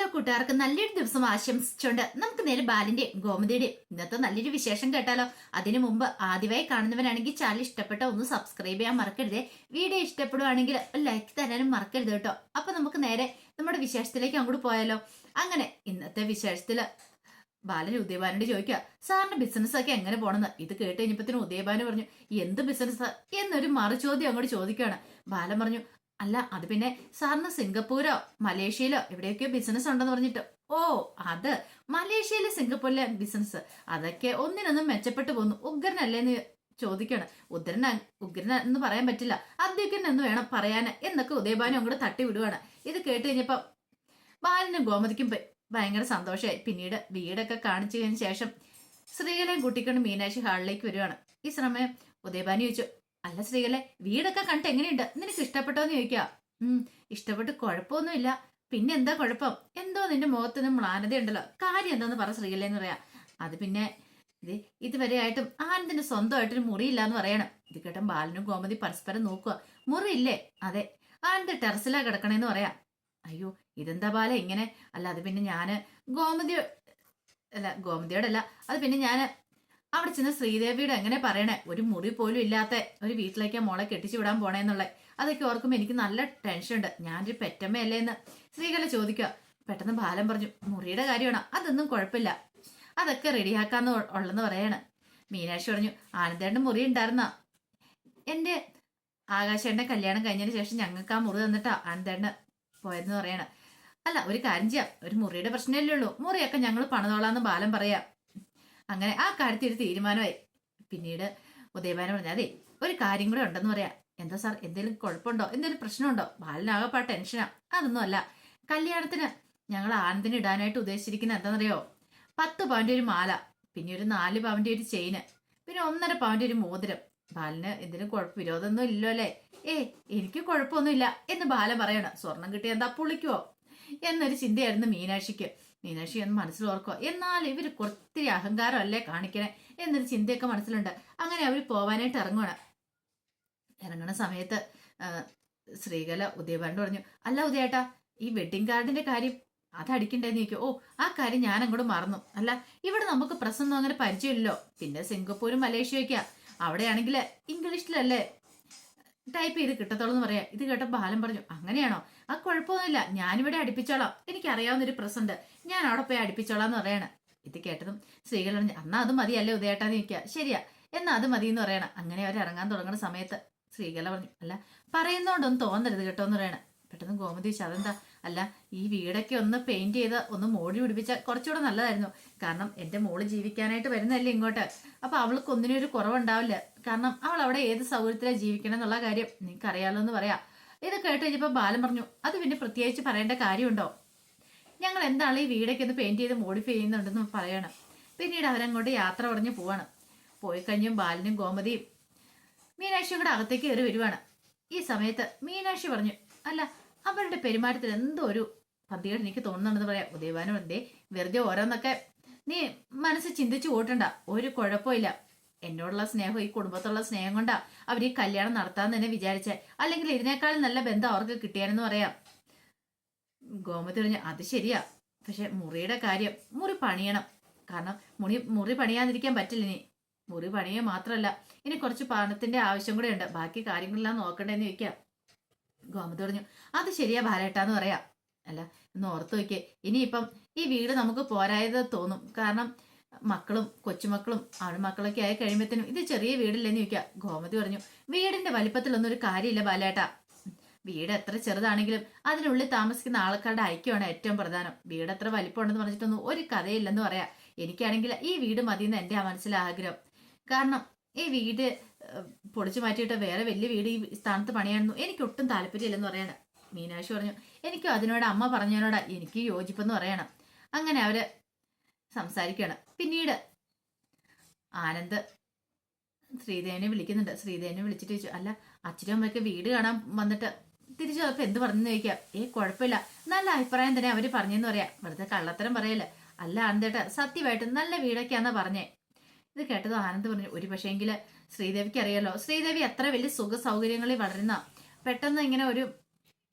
എല്ലാ കൂട്ടുകാർക്കും നല്ലൊരു ദിവസം ആശംസിച്ചുകൊണ്ട് നമുക്ക് നേരെ ബാലിന്റെ ഗോമതിയുടെ ഇന്നത്തെ നല്ലൊരു വിശേഷം കേട്ടാലോ. അതിനു മുമ്പ് ആദ്യമായി കാണുന്നവരാണെങ്കിൽ ചാനൽ ഇഷ്ടപ്പെട്ട ഒന്ന് സബ്സ്ക്രൈബ് ചെയ്യാൻ മറക്കരുതേ. വീഡിയോ ഇഷ്ടപ്പെടുവാണെങ്കിൽ ലൈക്ക് തരാനും മറക്കരുത് കേട്ടോ. അപ്പൊ നമുക്ക് നേരെ നമ്മുടെ വിശേഷത്തിലേക്ക് അങ്ങോട്ട് പോയാലോ. അങ്ങനെ ഇന്നത്തെ വിശേഷത്തിൽ ബാലൻ ഉദയഭാനോട് ചോദിക്കുക സാറിന്റെ ബിസിനസ് ഒക്കെ എങ്ങനെ പോണെന്ന്? ഇത് കേട്ട് കഴിഞ്ഞപ്പത്തിന് ഉദയഭാനു പറഞ്ഞു എന്ത് ബിസിനസ് എന്നൊരു മറുചോദ്യം അങ്ങോട്ട് ചോദിക്കുകയാണ്. ബാലൻ പറഞ്ഞു അല്ല അത് പിന്നെ സാറിന് സിംഗപ്പൂരോ മലേഷ്യയിലോ എവിടെയൊക്കെയോ ബിസിനസ് ഉണ്ടെന്ന് പറഞ്ഞിട്ട്. ഓ അത് മലേഷ്യയിലെ സിംഗപ്പൂരിലെ ബിസിനസ് അതൊക്കെ ഒന്നിനൊന്നും മെച്ചപ്പെട്ടു പോന്നു. ഉഗ്രനല്ലേന്ന് ചോദിക്കണം. ഉഗ്രന ഉഗ്രന എന്ന് പറയാൻ പറ്റില്ല. അധ്യക്ഷൻ എന്ന് വേണം പറയാൻ എന്നൊക്കെ ഉദയഭാനും അങ്ങോട്ട് തട്ടി വിടുവാണ്. ഇത് കേട്ട് കഴിഞ്ഞപ്പോ ബാലനും ഗോമതിക്കും ഭയങ്കര സന്തോഷമായി പിന്നീട് വീടൊക്കെ കാണിച്ചു കഴിഞ്ഞ ശേഷം ശ്രീകലയും കുട്ടിക്കൊണ്ട് മീനാക്ഷി ഹാളിലേക്ക് വരുവാണ്. ഈ സമയം ഉദയഭാനി ചോദിച്ചു അല്ല ശ്രീകലെ വീടൊക്കെ കണ്ടിട്ട് എങ്ങനെയുണ്ട്? നിനക്ക് ഇഷ്ടപ്പെട്ടോന്ന് ചോദിക്കുക ഉം ഇഷ്ടപ്പെട്ട് കുഴപ്പമൊന്നുമില്ല. പിന്നെ എന്താ കുഴപ്പം? എന്തോ നിന്റെ മുഖത്തൊന്നും മ്ലാനത ഉണ്ടല്ലോ. കാര്യം എന്താന്ന് പറ ശ്രീകല എന്ന് പറയാ. അത് പിന്നെ ഇത് ഇതുവരെ ആയിട്ടും ആനന്ദിന് സ്വന്തമായിട്ടൊരു മുറിയില്ല എന്ന് പറയണം. ഇത് കേട്ടൻ ബാലനും ഗോമതി പരസ്പരം നോക്കുക മുറിയില്ലേ? അതെ. ആനന്ദ് ടെറസിലാ കിടക്കണേന്ന് പറയാം. അയ്യോ ഇതെന്താ ബാല ഇങ്ങനെ? അല്ല അത് പിന്നെ ഞാൻ ഗോമതി അല്ല ഗോമതിയോടല്ല. അത് പിന്നെ ഞാൻ അവിടെ ചെന്ന് ശ്രീദേവിയുടെ എങ്ങനെ പറയണേ? ഒരു മുറി പോലും ഇല്ലാത്ത ഒരു വീട്ടിലേക്ക് മോളെ കെട്ടിച്ചു വിടാൻ പോണേന്നുള്ള. അതൊക്കെ ഓർക്കുമ്പോൾ എനിക്ക് നല്ല ടെൻഷൻ ഉണ്ട്. ഞാനൊരു പെറ്റമ്മയല്ലേ എന്ന്. സ്ത്രീകളെ ചോദിക്കുക. പെട്ടെന്ന് ബാലം പറഞ്ഞു മുറിയുടെ കാര്യമാണ്? അതൊന്നും കുഴപ്പമില്ല. അതൊക്കെ റെഡിയാക്കാന്ന് ഉള്ളെന്ന് പറയാണ്. മീനാക്ഷി പറഞ്ഞു ആനന്ദേണ്ട മുറി ഉണ്ടായിരുന്ന? എന്റെ ആകാശേണ്ട കല്യാണം കഴിഞ്ഞതിന് ശേഷം ഞങ്ങൾക്ക് ആ മുറി തന്നിട്ടാ ആനന്ദേണ്ട പോയെന്ന് പറയാണ്. അല്ല ഒരു കാര്യം ചെയ്യാം. ഒരു മുറിയുടെ പ്രശ്നമല്ലേ ഉള്ളൂ. മുറിയൊക്കെ ഞങ്ങൾ പണിതോളാന്ന് ബാലം പറയാം. അങ്ങനെ ആ കാര്യത്തിൽ ഒരു തീരുമാനമായി. പിന്നീട് ഉദയഭാനം പറഞ്ഞു അതെ ഒരു കാര്യം കൂടെ ഉണ്ടെന്ന് പറയാം. എന്താ സാർ എന്തെങ്കിലും കുഴപ്പമുണ്ടോ? എന്തെങ്കിലും പ്രശ്നമുണ്ടോ? ബാലനാകപ്പാ ടെൻഷനാ. അതൊന്നും അല്ല കല്യാണത്തിന് ഞങ്ങൾ ആനന്ദിന് ഇടാനായിട്ട് ഉദ്ദേശിച്ചിരിക്കുന്ന എന്താണെന്നറിയോ? പത്ത് പവന്റെ ഒരു മാല പിന്നെ ഒരു നാല് പവന്റെ ഒരു ചെയിന് പിന്നെ ഒന്നര പവന്റെ ഒരു മോതിരം. ബാലിന് എന്തിനും കുഴപ്പ വിരോധമൊന്നും ഇല്ലോ അല്ലേ? ഏ എനിക്ക് കുഴപ്പമൊന്നുമില്ല എന്ന് ബാലൻ പറയണം. സ്വർണം കിട്ടിയ എന്താ പുളിക്കുവോ? എന്നൊരു ചിന്തയായിരുന്നു മീനാക്ഷിക്ക്. മീനാക്ഷി എന്ന് മനസ്സിൽ ഓർക്കുക എന്നാൽ ഇവർ കുറത്തിരി അഹങ്കാരം അല്ലേ കാണിക്കണേ എന്നൊരു ചിന്തയൊക്കെ മനസ്സിലുണ്ട്. അങ്ങനെ അവർ പോവാനായിട്ട് ഇറങ്ങണം ഇറങ്ങണ സമയത്ത് ശ്രീകല ഉദയഭാരനോട് പറഞ്ഞു അല്ല ഉദയേട്ടാ ഈ വെഡിങ് കാർഡിന്റെ കാര്യം അത് അടിക്കണ്ടേന്ന് ചോദിക്കും. ഓ ആ കാര്യം ഞാൻ അങ്ങോട്ട് മറന്നു. അല്ല ഇവിടെ നമുക്ക് പ്രസംഗം അങ്ങനെ പരിചയമില്ലല്ലോ. പിന്നെ സിംഗപ്പൂരും മലേഷ്യയൊക്കെയാ. അവിടെയാണെങ്കിൽ ഇംഗ്ലീഷിലല്ലേ ടൈപ്പ് ചെയ്ത് കിട്ടത്തോളം എന്ന് പറയാം. ഇത് കേട്ട ബാലം പറഞ്ഞു അങ്ങനെയാണോ? ആ കുഴപ്പമൊന്നുമില്ല. ഞാനിവിടെ അടുപ്പിച്ചോളാം. എനിക്കറിയാവുന്ന ഒരു പ്രസന്റ് ഞാൻ അവിടെ പോയി അടുപ്പിച്ചോളാം എന്ന് പറയാണ്. ഇത് കേട്ടതും സ്ത്രീകൾ പറഞ്ഞു അന്നാ അത് മതിയല്ലേ ഉദയേട്ടാന്ന് നിൽക്കുക ശരിയാ. എന്നാ അത് മതി എന്ന് പറയണം. അങ്ങനെ അവർ ഇറങ്ങാൻ തുടങ്ങുന്ന സമയത്ത് സ്ത്രീകള പറഞ്ഞു അല്ല പറയുന്നോണ്ടൊന്നും തോന്നരുത് കേട്ടോ എന്ന് പറയണം. പെട്ടെന്ന് ഗോമതി അതെന്താ? അല്ല ഈ വീടൊക്കെ ഒന്ന് പെയിന്റ് ചെയ്ത് ഒന്ന് മോടി പിടിപ്പിച്ച കുറച്ചുകൂടെ നല്ലതായിരുന്നു. കാരണം എന്റെ മോൾ ജീവിക്കാനായിട്ട് വരുന്നതല്ലേ ഇങ്ങോട്ട്. അപ്പൊ അവൾക്ക് ഒന്നിനും ഒരു കുറവുണ്ടാവില്ല. കാരണം അവൾ അവിടെ ഏത് സൗകര്യത്തിലാണ് ജീവിക്കണം എന്നുള്ള കാര്യം നിങ്ങൾക്ക് അറിയാലോ എന്ന് പറയാം. ഇത് കേട്ട് കഴിഞ്ഞപ്പോ ബാലൻ പറഞ്ഞു അത് പിന്നെ പ്രത്യേകിച്ച് പറയേണ്ട കാര്യമുണ്ടോ? ഞങ്ങൾ എന്താണ് ഈ വീടൊക്കെ ഒന്ന് പെയിന്റ് ചെയ്ത് മോഡിഫൈ ചെയ്യുന്നുണ്ടെന്ന് പറയണം. പിന്നീട് അവരങ്ങോട്ട് യാത്ര പറഞ്ഞ് പോവാണ്. പോയി കഴിഞ്ഞും ബാലനും ഗോമതിയും മീനാക്ഷിയും കൂടെ അകത്തേക്ക് കയറി വരുവാണ്. ഈ സമയത്ത് മീനാക്ഷി പറഞ്ഞു അല്ല അവരുടെ പെരുമാറ്റത്തിൽ എന്തോ ഒരു പന്തികേട് എനിക്ക് തോന്നുന്നുണ്ടെന്ന് പറയാം. ഉദയവാനും എന്തേ വെറുതെ ഓരോന്നൊക്കെ നീ മനസ്സ് ചിന്തിച്ചു കൂട്ടണ്ട ഒരു കുഴപ്പമില്ല. എന്നോടുള്ള സ്നേഹം ഈ കുടുംബത്തുള്ള സ്നേഹം കൊണ്ടാ അവർ ഈ കല്യാണം നടത്താന്ന് തന്നെ വിചാരിച്ചേ. അല്ലെങ്കിൽ ഇതിനേക്കാൾ നല്ല ബന്ധം അവർക്ക് കിട്ടിയാനെന്ന് പറയാം. ഗോമതി പറഞ്ഞു അത് ശരിയാ. പക്ഷെ മുറിയുടെ കാര്യം മുറി പണിയണം. കാരണം മുറി മുറി പണിയാതിരിക്കാൻ പറ്റില്ല ഇനി. മുറി പണിയുക മാത്രമല്ല ഇനി കുറച്ച് പണത്തിന്റെ ആവശ്യം കൂടെ ഉണ്ട്. ബാക്കി കാര്യങ്ങളെല്ലാം നോക്കണ്ടെന്ന് ചോദിക്കാം. ഗോമതി പറഞ്ഞു അത് ശരിയാ ബാലേട്ടാന്ന് പറയാം. അല്ല ഒന്ന് ഓർത്ത് നോക്കിയേ. ഇനിയിപ്പം ഈ വീട് നമുക്ക് പോരായത് തോന്നും. കാരണം മക്കളും കൊച്ചുമക്കളും ആൺമക്കളൊക്കെ ആയി കഴിയുമ്പോഴത്തേനും ഇത് ചെറിയ വീടില്ലെന്ന് ചോദിക്കുക ഗോമതി പറഞ്ഞു വീടിന്റെ വലിപ്പത്തിലൊന്നും ഒരു കാര്യമില്ല ബാലേട്ട. വീട് എത്ര ചെറുതാണെങ്കിലും അതിനുള്ളിൽ താമസിക്കുന്ന ആൾക്കാരുടെ ഐക്യമാണ് ഏറ്റവും പ്രധാനം. വീട് എത്ര വലിപ്പമുണ്ടെന്ന് പറഞ്ഞിട്ടൊന്നും ഒരു കഥയില്ലെന്ന് പറയാം. എനിക്കാണെങ്കിൽ ഈ വീട് മതിയെന്ന് എന്റെ ആ മനസ്സിലെ ആഗ്രഹം കാരണം ഈ വീട് പൊളിച്ചു മാറ്റിയിട്ട് വേറെ വലിയ വീട് ഈ സ്ഥാനത്ത് പണിയായിരുന്നു എനിക്ക് ഒട്ടും താല്പര്യമില്ലെന്ന് പറയണം. മീനാക്ഷി പറഞ്ഞു എനിക്ക് അതിനോട് അമ്മ പറഞ്ഞതിനോടാ എനിക്ക് യോജിപ്പെന്ന് പറയണം. അങ്ങനെ അവർ സംസാരിക്കുകയാണ് പിന്നീട് ആനന്ദ് ശ്രീദേവനെ വിളിക്കുന്നുണ്ട്. ശ്രീദേവനെ വിളിച്ചിട്ട് ചോദിച്ചു അല്ല അച്ഛനും അമ്മയൊക്കെ വീട് കാണാൻ വന്നിട്ട് തിരിച്ചു അപ്പൊ എന്ത് പറഞ്ഞു ചോദിക്കാം? ഏ കുഴപ്പമില്ല. നല്ല അഭിപ്രായം തന്നെ അവർ പറഞ്ഞെന്ന് പറയാം. വെറുതെ കള്ളത്തരം പറയല്ല. അല്ല ആനന്ദേട്ട സത്യമായിട്ട് നല്ല വീടൊക്കെയാന്നാ പറഞ്ഞേ. ഇത് കേട്ടത് ആനന്ദ് പറഞ്ഞു ഒരു പക്ഷേങ്കിൽ ശ്രീദേവിക്ക് അറിയാലോ ശ്രീദേവി അത്ര വലിയ സുഖ സൗകര്യങ്ങളിൽ വളരുന്ന പെട്ടെന്ന് ഇങ്ങനെ ഒരു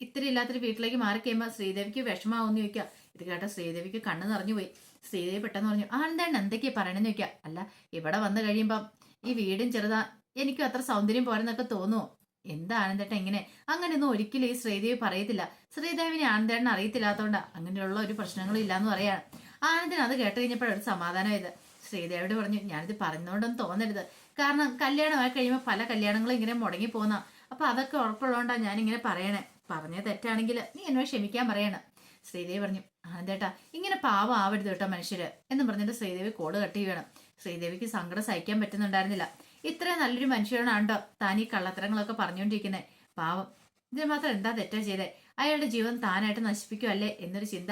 ഇത്തിരി ഇല്ലാത്തൊരു വീട്ടിലേക്ക് മാറി കഴിയുമ്പോൾ ശ്രീദേവിക്ക് വിഷമാവെന്ന് ചോദിക്കുക. ഇത് കേട്ട ശ്രീദേവിക്ക് കണ്ണ് നിറഞ്ഞു പോയി. ശ്രീദേവി പെട്ടെന്ന് പറഞ്ഞു ആ എന്താണ് എന്തൊക്കെയാ പറയണെന്ന് ചോദിക്കുക. അല്ല ഇവിടെ വന്നു കഴിയുമ്പം ഈ വീടും ചെറുതാ എനിക്കും അത്ര സൗന്ദര്യം പോരെന്നൊക്കെ തോന്നുമോ എന്താ ആനന്ദേട്ട ഇങ്ങനെ? അങ്ങനെയൊന്നും ഒരിക്കലും ഈ ശ്രീദേവി പറയത്തില്ല. ശ്രീദേവിനെ ആനന്ദേട്ടൻ അറിയത്തില്ലാത്തതുകൊണ്ട് അങ്ങനെയുള്ള ഒരു പ്രശ്നങ്ങളും ഇല്ലാന്ന് പറയാണ് ആനന്ദൻ അത് കേട്ട് കഴിഞ്ഞപ്പോഴൊരു സമാധാനമായത്. ശ്രീദേവിയോട് പറഞ്ഞു ഞാനിത് പറഞ്ഞുകൊണ്ടൊന്നും തോന്നരുത്. കാരണം കല്യാണമായി കഴിയുമ്പോൾ പല കല്യാണങ്ങളും ഇങ്ങനെ മുടങ്ങി പോകുന്ന. അപ്പൊ അതൊക്കെ ഉറപ്പുള്ളതുകൊണ്ടാണ് ഞാനിങ്ങനെ പറയണേ. പറഞ്ഞ തെറ്റാണെങ്കിൽ നീ എന്നെ ക്ഷമിക്കാൻ പറയണം. ശ്രീദേവി പറഞ്ഞു ആനന്ദേട്ടാ ഇങ്ങനെ പാവം ആവരുത് കേട്ടോ മനുഷ്യര് എന്ന് പറഞ്ഞിട്ട് ശ്രീദേവി കോൾ കട്ട് ചെയ്യണം ശ്രീദേവിക്ക് സങ്കടം സഹിക്കാൻ പറ്റുന്നുണ്ടായിരുന്നില്ല. ഇത്രയും നല്ലൊരു മനുഷ്യനാണ്ടോ താൻ ഈ കള്ളത്തരങ്ങളൊക്കെ പറഞ്ഞുകൊണ്ടിരിക്കുന്നത് പാവം. ഇതിന് മാത്രം എന്താ തെറ്റാ ചെയ്തേ? അയാളുടെ ജീവൻ താനായിട്ട് നശിപ്പിക്കുമല്ലേ എന്നൊരു ചിന്ത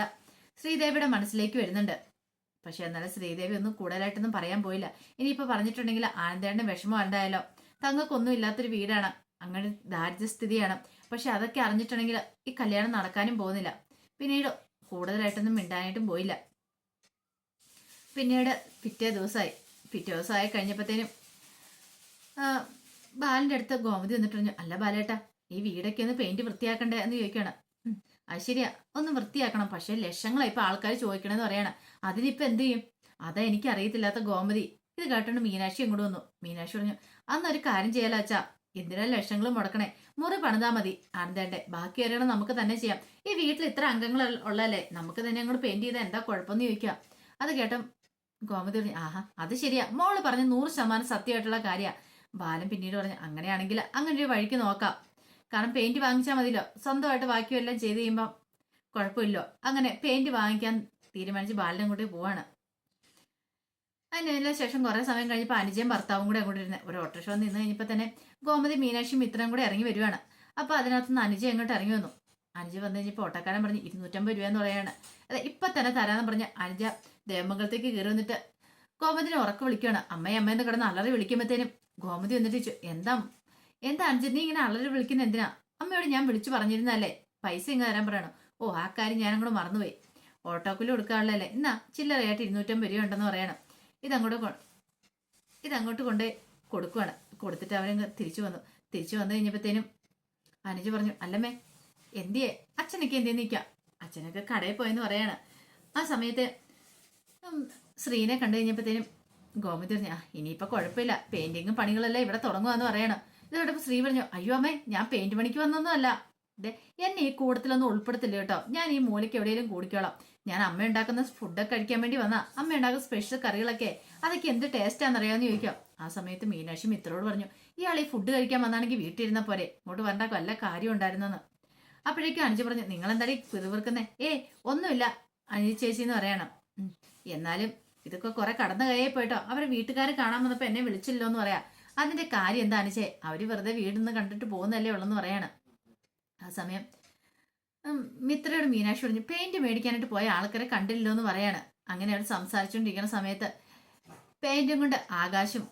ശ്രീദേവിയുടെ മനസ്സിലേക്ക് വരുന്നുണ്ട്. പക്ഷെ എന്നാലും ശ്രീദേവി ഒന്നും കൂടുതലായിട്ടൊന്നും പറയാൻ പോയില്ല. ഇനിയിപ്പോ പറഞ്ഞിട്ടുണ്ടെങ്കിൽ ആനന്ദേട്ടന് വിഷമം ഉണ്ടായാലോ തങ്ങൾക്കൊന്നും ഇല്ലാത്തൊരു വീടാണ്. അങ്ങനെ ദാരിദ്ര്യസ്ഥിതിയാണ് പക്ഷെ അതൊക്കെ അറിഞ്ഞിട്ടുണ്ടെങ്കിൽ ഈ കല്യാണം നടക്കാനും പോകുന്നില്ല. പിന്നീട് കൂടുതലായിട്ടൊന്നും മിണ്ടാനായിട്ടും പോയില്ല. പിന്നീട് പിറ്റേ ദിവസമായി. പിറ്റേ ദിവസമായി കഴിഞ്ഞപ്പോഴത്തേനും ബാലന്റെ അടുത്ത് ഗോമതി വന്നിട്ട് പറഞ്ഞു അല്ല ബാലേട്ടാ ഈ വീടൊക്കെ ഒന്ന് പെയിന്റ് വൃത്തിയാക്കണ്ടേ എന്ന് ചോദിക്കുകയാണ്. "ഉം, അത് ശരിയാ ഒന്ന് വൃത്തിയാക്കണം. പക്ഷെ ലക്ഷങ്ങളെ ഇപ്പൊ ആൾക്കാർ ചോദിക്കണമെന്ന് പറയാണ്. അതിനിപ്പോ എന്ത് ചെയ്യും? അതാ എനിക്ക് അറിയത്തില്ലാത്ത ഗോമതി. ഇത് കേട്ടോണ്ട് മീനാക്ഷി ഇങ്ങോട്ട് വന്നു. മീനാക്ഷി പറഞ്ഞു അന്നൊരു കാര്യം ചെയ്യാലാച്ചാ എന്തിനാ ലക്ഷങ്ങൾ മുടക്കണേ? മുറി പണിതാ മതി. ആനന്ദേണ്ടെ ബാക്കി അറിയണം നമുക്ക് തന്നെ ചെയ്യാം. ഈ വീട്ടിൽ ഇത്ര അംഗങ്ങൾ ഉള്ളല്ലേ നമുക്ക് തന്നെ അങ്ങോട്ട് പെയിന്റ് ചെയ്താൽ എന്താ കുഴപ്പമെന്ന് ചോദിക്കാം. അത് കേട്ടോ ഗോമതി പറഞ്ഞു ആഹാ അത് ശരിയാ. മോൾ പറഞ്ഞു നൂറ് ശതമാനം സത്യമായിട്ടുള്ള കാര്യ. ബാലൻ പിന്നീട് പറഞ്ഞു അങ്ങനെയാണെങ്കിൽ അങ്ങനെ ഒരു വഴിക്ക് നോക്കാം. കാരണം പെയിന്റ് വാങ്ങിച്ചാൽ മതിയല്ലോ. സ്വന്തമായിട്ട് ബാക്കിയെല്ലാം ചെയ്ത് കഴിയുമ്പോൾ കുഴപ്പമില്ലോ. അങ്ങനെ പെയിന്റ് വാങ്ങിക്കാൻ തീരുമാനിച്ച് ബാലൻ അങ്ങോട്ട് പോവാണ്. അതിനെല്ലാം ശേഷം കുറെ സമയം കഴിഞ്ഞപ്പോൾ അനുജയും ഭർത്താവും കൂടെ അങ്ങോട്ട് ഇരുന്ന് ഒരു ഓട്ടോറിക്ഷ വന്ന് നിന്ന് കഴിഞ്ഞപ്പോൾ തന്നെ ഗോമതി മീനാക്ഷി മിത്രനും കൂടെ ഇറങ്ങി വരുവാണ്. അപ്പോൾ അതിനകത്ത് നിന്ന് അനുജ അങ്ങോട്ട് ഇറങ്ങി വന്നു. അനുജ വന്നു കഴിഞ്ഞപ്പോൾ ഓട്ടക്കാരൻ പറഞ്ഞ് ഇരുന്നൂറ്റമ്പത് രൂപ എന്ന് പറയാണ്. അതെ ഇപ്പം തന്നെ തരാമെന്ന് പറഞ്ഞ് അനുജ ദേവമംഗലത്തേക്ക് കയറി വന്നിട്ട് ഗോമതിനെ ഉറക്കം വിളിക്കുകയാണ് അമ്മയെ അമ്മയെന്ന് കിടന്ന് അലറി വിളിക്കുമ്പോഴത്തേനും ഗോമതി വന്നിട്ട് എന്താ എന്താ അനുജ നീ ഇങ്ങനെ അലറി വിളിക്കുന്ന എന്തിനാ? അമ്മയോട് ഞാൻ വിളിച്ചു പറഞ്ഞിരുന്നല്ലേ പൈസ ഇങ്ങ് തരാൻ പറയണോ. ഓ ആ കാര്യം ഞാൻ അങ്ങോട്ട് മറന്നുപോയി. ഓട്ടോക്കുലി കൊടുക്കാനുള്ളല്ലേ എന്നാ ചില്ലറയായിട്ട് ഇരുന്നൂറ്റമ്പത് രൂപ ഉണ്ടെന്ന് പറയണം. ഇതങ്ങോട്ട് ഇതങ്ങോട്ട് കൊണ്ടേ കൊടുക്കുവാണ്. കൊടുത്തിട്ട് അവരങ്ങ് തിരിച്ചു വന്നു. തിരിച്ചു വന്നു കഴിഞ്ഞപ്പോഴത്തേനും അനുജ് പറഞ്ഞു അല്ലമ്മേ എന്തിയെ? അച്ഛനൊക്കെ എന്തേ നിൽക്കാം അച്ഛനൊക്കെ കടയിൽ പോയെന്ന് പറയാണ്. ആ സമയത്ത് ശ്രീനെ കണ്ടു കഴിഞ്ഞപ്പോഴത്തേനും ഗോമതി പറഞ്ഞു ആ ഇനിയിപ്പോൾ കുഴപ്പമില്ല. പെയിന്റിങ്ങും പണികളെല്ലാം ഇവിടെ തുടങ്ങുക എന്ന് പറയണം. ഇത് കേട്ടപ്പോൾ ശ്രീ പറഞ്ഞു അയ്യോ അമ്മേ ഞാൻ പെയിന്റ് പണിക്ക് വന്നൊന്നുമല്ല. എന്നെ ഈ കൂടത്തിലൊന്നും ഉൾപ്പെടുത്തില്ല കേട്ടോ. ഞാൻ ഈ മൂലയ്ക്ക് എവിടെയെങ്കിലും കൂടിക്കോളാം. ഞാൻ അമ്മ ഉണ്ടാക്കുന്ന ഫുഡൊക്കെ കഴിക്കാൻ വേണ്ടി വന്നാ അമ്മ ഉണ്ടാക്കുന്ന സ്പെഷ്യൽ കറികളൊക്കെ അതൊക്കെ എന്ത് ടേസ്റ്റാന്ന് അറിയാമെന്ന് ചോദിക്കാം. ആ സമയത്ത് മീനാക്ഷി മിത്രോട് പറഞ്ഞു ഇയാൾ ഈ ഫുഡ് കഴിക്കാൻ വന്നാണെങ്കിൽ വീട്ടിലിരുന്ന പോരെ. ഇങ്ങോട്ട് വരണ്ട വല്ല കാര്യം ഉണ്ടായിരുന്നെന്ന്. അപ്പോഴേക്കും അനുജി പറഞ്ഞു നിങ്ങൾ എന്തായാലും പിറുവിറുക്കുന്നേ ഏ ഒന്നുമില്ല അനുജി ചേച്ചി എന്ന് പറയണം. എന്നാലും ഇതൊക്കെ കുറെ കടന്നു കയ്യായി പോയിട്ടോ അവരെ വീട്ടുകാർ കാണാൻ വന്നപ്പോൾ എന്നെ വിളിച്ചില്ലോ എന്ന് പറയാ. അതിന്റെ കാര്യം എന്താണ്? ചേ അവർ വെറുതെ വീടിന്ന് കണ്ടിട്ട് പോകുന്നല്ലേ ഉള്ളെന്ന് പറയാണ്. ആ സമയം മിത്രയോട് മീനാക്ഷി പറഞ്ഞു പെയിന്റ് മേടിക്കാനായിട്ട് പോയ ആൾക്കാരെ കണ്ടില്ലോ എന്ന് പറയാണ്. അങ്ങനെ അവർ സംസാരിച്ചുകൊണ്ടിരിക്കുന്ന സമയത്ത് പെയിന്റും കൊണ്ട് ആകാശും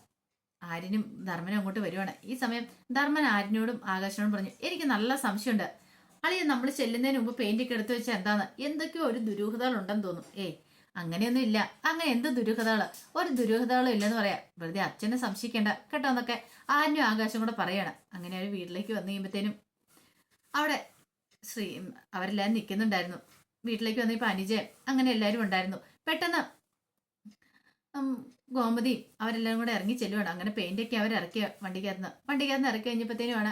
ആര്യനും ധർമ്മനും അങ്ങോട്ട് വരുവാണ്. ഈ സമയം ധർമ്മൻ ആര്യനോടും ആകാശനോടും പറഞ്ഞു എനിക്ക് നല്ല സംശയമുണ്ട്. അളിയ നമ്മൾ ചെല്ലുന്നതിന് മുമ്പ് പെയിന്റ് ഒക്കെ എടുത്തു വെച്ചാൽ എന്താന്ന്? എന്തൊക്കെയോ ഒരു ദുരൂഹതകൾ ഉണ്ടെന്ന് തോന്നും. ഏയ് അങ്ങനെയൊന്നും ഇല്ല അങ്ങനെ എന്ത് ദുരൂഹതകൾ? ഒരു ദുരൂഹതകളും ഇല്ലെന്ന് പറയാ. വെറുതെ അച്ഛനെ സംശയിക്കേണ്ട. കേട്ടോ എന്നൊക്കെ ആന്യം ആകാശം കൂടെ പറയണം. അങ്ങനെ അവർ വീട്ടിലേക്ക് വന്നു കഴിയുമ്പോഴത്തേനും അവിടെ ശ്രീ അവരെല്ലാവരും നിൽക്കുന്നുണ്ടായിരുന്നു വീട്ടിലേക്ക് വന്ന ഇപ്പൊ അനുജ അങ്ങനെ എല്ലാവരും ഉണ്ടായിരുന്നു. പെട്ടെന്ന് ഗോമതി അവരെല്ലാവരും കൂടെ ഇറങ്ങി ചെല്ലുവാണ്. അങ്ങനെ പെയിന്റൊക്കെ അവർ ഇറക്കിയ വണ്ടിക്കകത്ത് വണ്ടിക്കകത്ത് ഇറക്കി കഴിഞ്ഞപ്പോഴത്തേനുമാണ്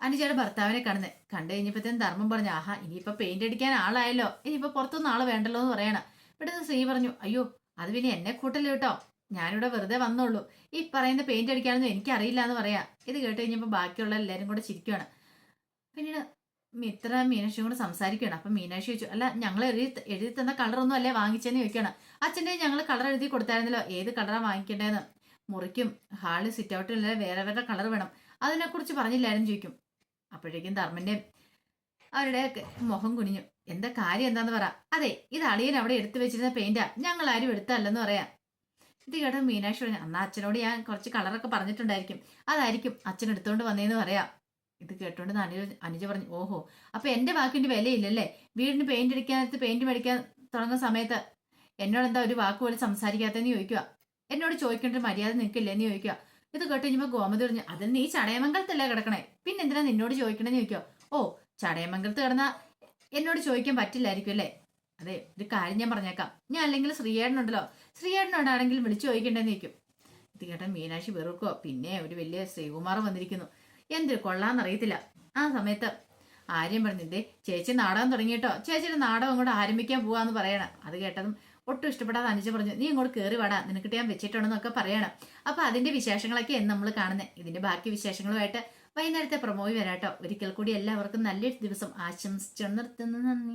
അനുജയുടെ ഭർത്താവിനെ കാണുന്നത്. കണ്ടു കഴിഞ്ഞപ്പോഴത്തേനും ധർമ്മം പറഞ്ഞു ആഹാ ഇനിയിപ്പോ പെയിന്റ് അടിക്കാൻ ആളായല്ലോ. ഇനിയിപ്പോ പുറത്തൊന്നും ആൾ വേണ്ടല്ലോ എന്ന് പറയണം. ഇവിടുന്ന് ശ്രീ പറഞ്ഞു അയ്യോ അത് പിന്നെ എന്നെ കൂട്ടല്ലോ കേട്ടോ. ഞാനിവിടെ വെറുതെ വന്നോളൂ. ഈ പറയുന്ന പെയിന്റ് അടിക്കാനൊന്നും എനിക്കറിയില്ല എന്ന് പറയാ. ഇത് കേട്ട് കഴിഞ്ഞപ്പോൾ ബാക്കിയുള്ള എല്ലാവരും കൂടെ ചിരിക്കുകയാണ് പിന്നീട് മിത്ര മീനാക്ഷിയും കൂടെ സംസാരിക്കുകയാണ് അപ്പൊ മീനാക്ഷി ചോദിച്ചു അല്ല ഞങ്ങൾ എഴുതി എഴുതി തന്ന കളറൊന്നും അല്ലേ വാങ്ങിച്ചെന്ന് ചോദിക്കുകയാണ് അച്ഛന്റെ ഞങ്ങൾ കളർ എഴുതി കൊടുത്തായിരുന്നല്ലോ. ഏത് കളറാണ് വാങ്ങിക്കേണ്ടതെന്ന് മുറിക്കും ഹാളിൽ സിറ്റ് ഔട്ടിൽ വേറെ വേറെ കളർ വേണം. അതിനെക്കുറിച്ച് പറഞ്ഞില്ലായിരുന്നു ചോദിക്കും. അപ്പോഴേക്കും ധർമ്മന്റെ അവരുടെ ഒക്കെ മുഖം കുനിഞ്ഞു. എന്താ കാര്യം എന്താന്ന് പറ. അതെ ഇത് അളിയൻ അവിടെ എടുത്തു വെച്ചിരുന്ന പെയിന്റാ ഞങ്ങൾ ആരും എടുത്തല്ലെന്ന് പറയാം. ഇത് കേട്ടോ മീനാക്ഷി പറഞ്ഞു അന്നാ അച്ഛനോട് ഞാൻ കുറച്ച് കളറൊക്കെ പറഞ്ഞിട്ടുണ്ടായിരിക്കും. അതായിരിക്കും അച്ഛൻ എടുത്തുകൊണ്ട് വന്നേന്ന് പറയാം. ഇത് കേട്ടോണ്ട് അനു അനുജ പറഞ്ഞു ഓഹോ അപ്പൊ എന്റെ വാക്കിന്റെ വിലയില്ലല്ലേ? വീടിന് പെയിന്റ് അടിക്കാൻ പെയിന്റ് മേടിക്കാൻ തുടങ്ങുന്ന സമയത്ത് എന്നോട് എന്താ ഒരു വാക്ക് പോലും സംസാരിക്കാത്തതെന്ന് ചോദിക്കുക? എന്നോട് ചോദിക്കേണ്ട ഒരു മര്യാദ നിൽക്കില്ലെന്ന് ചോദിക്കുക? ഇത് കേട്ട് കഴിഞ്ഞപ്പോൾ ഗോമതി പറഞ്ഞു അതിൽ നീ ചടയമംഗലത്തല്ലേ കിടക്കണേ? പിന്നെ എന്തിനാ നിന്നോട് ചോദിക്കണേന്ന് ചോദിക്കുക? ഓ ചടയമംഗലത്ത് കിടന്ന എന്നോട് ചോദിക്കാൻ പറ്റില്ലായിരിക്കും അല്ലേ? അതെ ഒരു കാര്യം ഞാൻ പറഞ്ഞേക്കാം. ഞാൻ അല്ലെങ്കിൽ ശ്രീയേടനുണ്ടല്ലോ ശ്രീയേടനോടാണെങ്കിൽ വിളിച്ചു ചോദിക്കേണ്ടെന്ന് ചോദിക്കും. ഇത് മീനാക്ഷി വെറുക്കോ പിന്നെ ഒരു വലിയ ശ്രീകുമാർ വന്നിരിക്കുന്നു. എന്തൊരു കൊള്ളാന്നറിയത്തില്ല. ആ സമയത്ത് ആര്യം പറഞ്ഞു ഇതേ ചേച്ചി നാടകം തുടങ്ങിയിട്ടോ ചേച്ചിയുടെ നാടകം അങ്ങോട്ട് ആരംഭിക്കാൻ പോവാന്ന് പറയണം. അത് കേട്ടതും ഒട്ടും ഇഷ്ടപ്പെടാതെ അനുജ പറഞ്ഞു നീ ഇങ്ങോട്ട് കയറി വാടാ. നിനക്കിട്ട് ഞാൻ വെച്ചിട്ടുണ്ടെന്നൊക്കെ പറയണം. അപ്പൊ അതിന്റെ വിശേഷങ്ങളൊക്കെ എന്ന് നമ്മൾ കാണുന്നത് ഇതിന്റെ ബാക്കി വിശേഷങ്ങളുമായിട്ട് വൈകുന്നേരത്തെ പ്രൊമോയി വരാട്ടോ ഒരിക്കൽ കൂടി എല്ലാവർക്കും നല്ലൊരു ദിവസം. ആശംസിച്ചു നിർത്തുന്നു. നന്ദി.